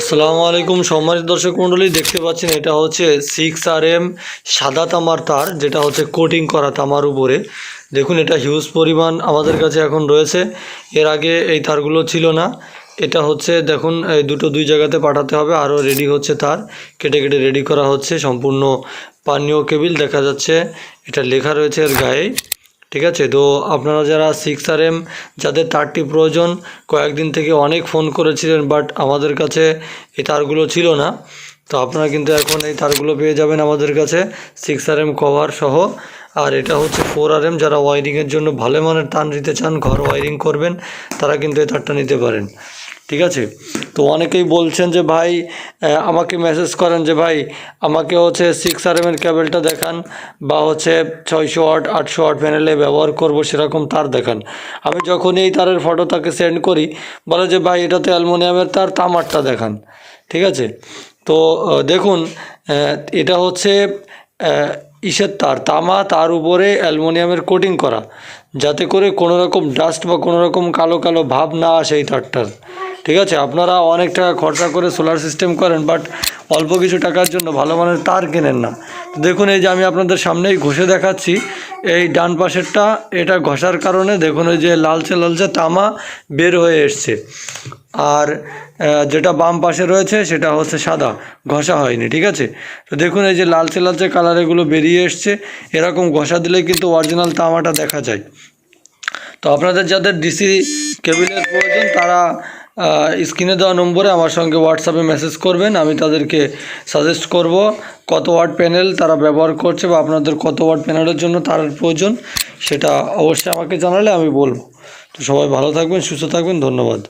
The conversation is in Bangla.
আসসালামু আলাইকুম সম্মানিত দর্শক মণ্ডলী, দেখতে পাচ্ছেন এটা হচ্ছে সিক্স আর এম সাদা তামার তার, যেটা হচ্ছে কোটিং করা তামার উপরে। দেখুন, এটা হিউজ পরিমাণ আমাদের কাছে এখন রয়েছে। এর আগে এই তারগুলো ছিল না। এটা হচ্ছে, দেখুন, এই দুটো দুই জায়গাতে পাঠাতে হবে, আরও রেডি হচ্ছে তার। কেটে কেটে রেডি করা হচ্ছে, সম্পূর্ণ পানীয় কেবিল দেখা যাচ্ছে। এটা লেখা রয়েছে এর গায়ে। ঠিক আছে? তো আপনারা যারা সিক্স আর এম যাদের তারটি প্রয়োজন, কয়েকদিন থেকে অনেক ফোন করেছিলেন বাট আমাদের কাছে এই তারগুলো ছিল না। তো আপনারা কিন্তু এখন এই তারগুলো পেয়ে যাবেন আমাদের কাছে সিক্স আর এম কভার সহ। আর এটা হচ্ছে ফোর আর এম যারা ওয়ারিংয়ের জন্য ভালো মানের তার নিতে চান, ঘর ওয়ারিং করবেন, তারা কিন্তু এই তারটা নিতে পারেন। ঠিক আছে? তো অনেকেই বলছেন যে ভাই আমাকে মেসেজ করেন যে ভাই, আমাকে হচ্ছে সিক্স আর এমের ক্যাবেলটা দেখান বা হচ্ছে ছয়শো ওয়াট আটশো ওয়াট প্যানেলে ব্যবহার করব সেরকম তার দেখান। আমি যখন এই তারের ফটো তাকে সেন্ড করি, বলে যে ভাই, এটা তো অ্যালমোনিয়ামের তার তামারটা দেখান। ঠিক আছে? তো দেখুন এটা হচ্ছে ইসের তার, তামা তার উপরে অ্যালমোনিয়ামের কোটিং করা। যাতে করে কোনো রকম ডাস্ট বা কোনো রকম কালো কালো ভাব না আসে এই তারটার। ঠিক আছে, আপনারা অনেক টাকা খরচা করে সোলার সিস্টেম করেন বাট অল্প কিছু টাকার জন্য ভালো মানের তার কেনেন না। তো দেখুন, এই যে আমি আপনাদের সামনেই ঘষে দেখাচ্ছি, এই ডান পাশেরটা, এটা ঘষার কারণে দেখুন ওই যে লালচে লালচে তামা বের হয়ে এসছে। আর যেটা বাম পাশে রয়েছে, সেটা হচ্ছে সাদা, ঘষা হয়নি, ঠিক আছে? তো দেখুন, এই যে লালচে লালচে কালার এগুলো বেরিয়ে এসছে, এরকম ঘষা দিলে কিন্তু অরিজিনাল তামাটা দেখা যায়। তো আপনাদের যাদের ডিসি কেবিলের প্রয়োজন, তারা স্ক্রিনে দেওয়া নম্বরে আমার সঙ্গে হোয়াটসঅ্যাপে মেসেজ করবেন, আমি তাদেরকে সাজেস্ট করব কত ওয়ার্ড প্যানেল তারা ব্যবহার করছে বা আপনাদের কত ওয়ার্ড প্যানেলের জন্য তার প্রয়োজন, সেটা অবশ্যই আমাকে জানালে আমি বলব। তো সবাই ভালো থাকবেন, সুস্থ থাকবেন, ধন্যবাদ।